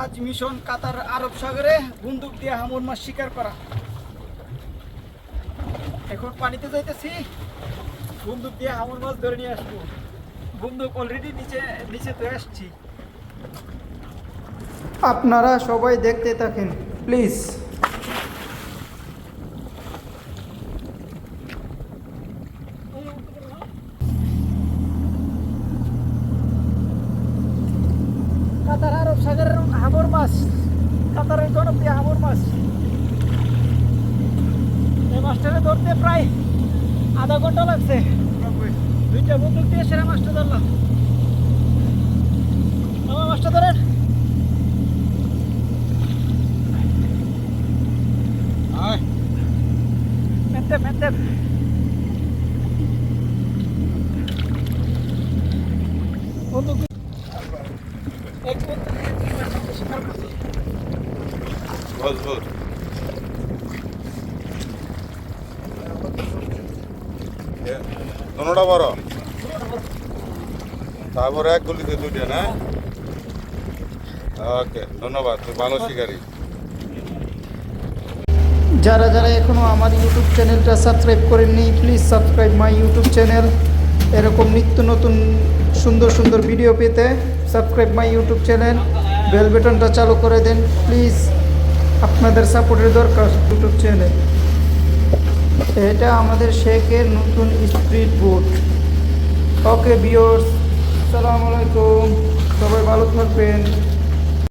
আজ মিশন কাতার আরব সাগরে বন্দুক দিয়ে হামুর মাছ শিকার করা। এখন পানিতে যাইতেছি। বন্দুক দিয়ে হামুর মাছ ধরে নিয়ে আসব। বন্দুক অলরেডি নিচে নিচে তো আসছি। আপনারা সবাই দেখতে থাকেন প্লিজ কাতার আরব সাগরের হামর মাছ কাতারের জনপ্রিয় হামর মাছ। এই মাছটাকে ধরতে প্রায় আধা ঘণ্টা লাগছে। দুইটা বন্দুক দিয়ে সেরা মাছটা ধরলাম। আমার মাছটা ধরেন। মেতে মেতে বন্দুক এক বন্দুক দিয়ে দুই মাছ আমরা শিকার করছি মজবুত কোনোটা বড় তারপরে এক গুলিতে দুইটা না? ওকে ধন্যবাদ তুই ভালো শিকারী। যারা যারা এখনও আমার ইউটিউব চ্যানেলটা সাবস্ক্রাইব করেননি please subscribe my YouTube channel এরকম নিত্য নতুন সুন্দর সুন্দর ভিডিও পেতে subscribe my YouTube channel bell বেটনটা চালু করে দেন। প্লিজ আপনাদের সাপোর্টের দরকার ইউটিউব চ্যানেল এটা আমাদের শেখের নতুন স্ট্রিট বুট ওকে বিয়র্স সালাম আলাইকুম। সবাই ভালো থাকবেন।